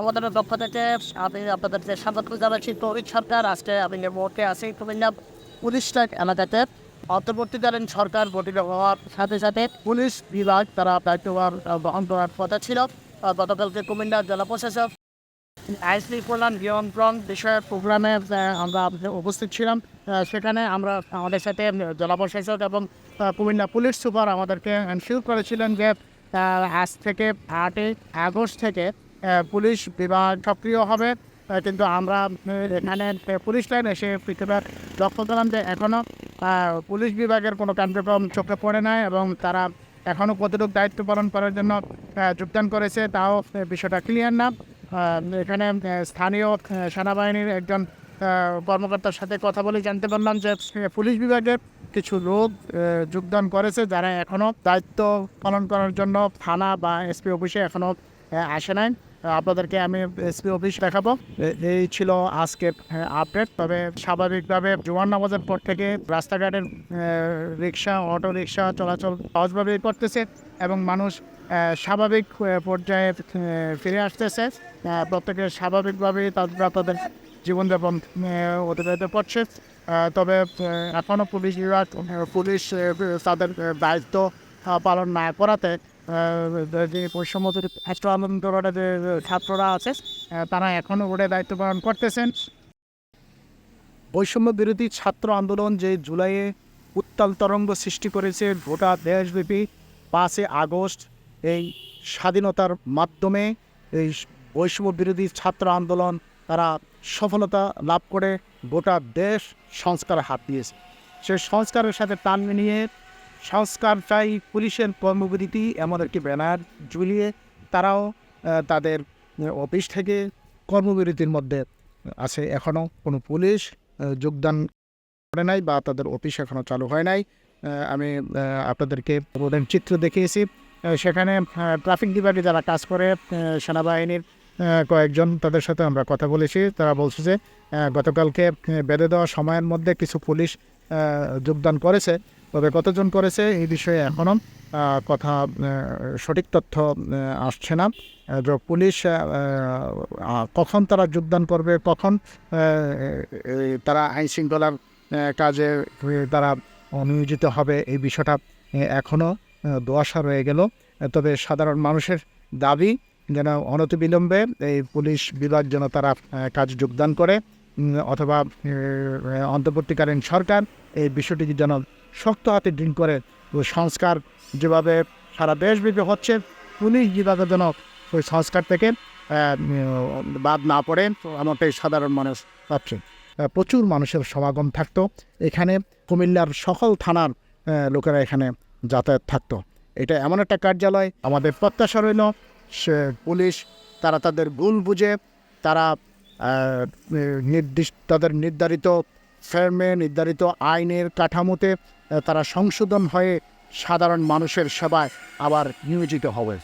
আমাদের পক্ষ থেকে আমি আপনাদের যে স্বাগত জানাচ্ছি তৌহিদ সরকার। আজকে আমি মুহূর্তে আছি কুমিল্লা পুলিশ লাইন এলাকাতে। অন্তর্বর্তীকালীন সরকার গঠিত হওয়ার সাথে সাথে পুলিশ বিভাগ তারা দায়িত্বভার বহন করার কথা ছিল। গতকালকে কুমিল্লা জেলা প্রশাসক আইন শৃঙ্খলা নিয়ন্ত্রণ বিষয়ক প্রোগ্রামে আমরা উপস্থিত ছিলাম। সেখানে আমরা আমাদের সাথে জেলা প্রশাসক এবং কুমিল্লা পুলিশ সুপার আমাদেরকে এনশিওর করেছিলেন যে আজ থেকে আটই আগস্ট থেকে পুলিশ বিভাগ সক্রিয় হবে। কিন্তু আমরা এখানে পুলিশ লাইন এসে পৃথিবীর লক্ষ্য করলাম যে এখনও পুলিশ বিভাগের কোনো কার্যক্রম চোখে পড়ে নাই এবং তারা এখনও কতটুকু দায়িত্ব পালন করার জন্য যোগদান করেছে তাও বিষয়টা ক্লিয়ার না। এখানে স্থানীয় সেনাবাহিনীর একজন কর্মকর্তার সাথে কথা বলে জানতে পারলাম যে পুলিশ বিভাগের কিছু লোক যোগদান করেছে যারা এখনও দায়িত্ব পালন করার জন্য থানা বা এসপি অফিসে এখনও আসে নাই। আপনাদেরকে আমি এসপি অফিস দেখাবো। এই ছিল আজকের আপডেট তবে স্বাভাবিকভাবে জোয়ান নামাজের পর থেকে রাস্তাঘাটের রিক্সা, অটো রিক্সা চলাচল সহজভাবে করতেছে এবং মানুষ স্বাভাবিক পর্যায়ে ফিরে আসতেছে। প্রত্যেকে স্বাভাবিকভাবেই তারা, তাদের জীবনযাপন অতিবাহিত করছে। তবে এখনও পুলিশ বিভাগ, পুলিশ তাদের দায়িত্ব পালন না করাতে যে বৈষম্য ছাত্র আন্দোলনের যে ছাত্ররা আছে তারা এখনও ওটা দায়িত্ব পালন করতেছেন। বৈষম্য বিরোধী ছাত্র আন্দোলন যে জুলাইয়ে উত্তাল তরঙ্গ সৃষ্টি করেছে গোটা দেশব্যাপী পাঁচই আগস্ট, এই স্বাধীনতার মাধ্যমে এই বৈষম্য বিরোধী ছাত্র আন্দোলন তারা সফলতা লাভ করে গোটা দেশ সংস্কার হাত দিয়েছে। সে সংস্কারের সাথে তাল মিলিয়ে সংস্কার চাই পুলিশের কর্মবিরতি, এমন একটি ব্যানার ঝুলিয়ে তারাও তাদের অফিস থেকে কর্মবিরতির মধ্যে আছে। এখনও কোনো পুলিশ যোগদান করে নাই বা তাদের অফিস এখনও চালু হয় নাই। আমি আপনাদেরকে ওদের চিত্র দেখিয়েছি। সেখানে ট্রাফিক বিভাগে যারা কাজ করে সেনাবাহিনীর কয়েকজন তাদের সাথে আমরা কথা বলেছি। তারা বলছে যে গতকালকে বেঁধে দেওয়া সময়ের মধ্যে কিছু পুলিশ যোগদান করেছে। তবে কতজন করেছে এই বিষয়ে এখনও কথা সঠিক তথ্য আসছে না। পুলিশ কখন তারা যোগদান করবে, কখন তারা আইন শৃঙ্খলার কাজে তারা নিয়োজিত হবে, এই বিষয়টা এখনও দোয়াশা রয়ে গেল। তবে সাধারণ মানুষের দাবি যেন অনতিবিলম্বে এই পুলিশ বিভাগ যেন তারা কাজ যোগদান করে অথবা অন্তর্বর্তীকালীন সরকার এই বিষয়টি যেন শক্ত হাতে ডিল করে ওই সংস্কার যেভাবে সারা দেশব্যাপী হচ্ছে, পুলিশ বিভাগে যেন ওই সংস্কার থেকে বাদ না পড়ে এমনটাই সাধারণ মানুষ পাচ্ছে প্রচুর মানুষের সমাগম থাকতো। এখানে কুমিল্লার সকল থানার লোকেরা এখানে যাতায়াত থাকতো। এটা এমন একটা কার্যালয়, আমাদের প্রত্যাশা রইল, সে পুলিশ তারা তাদের ভুল বুঝে, তারা নির্দিষ্ট, তাদের নির্ধারিত ফেরমে নির্ধারিত আইনের কাঠামোতে তারা সংশোধন হয়ে সাধারণ মানুষের সেবায় আবার নিয়োজিত হবে।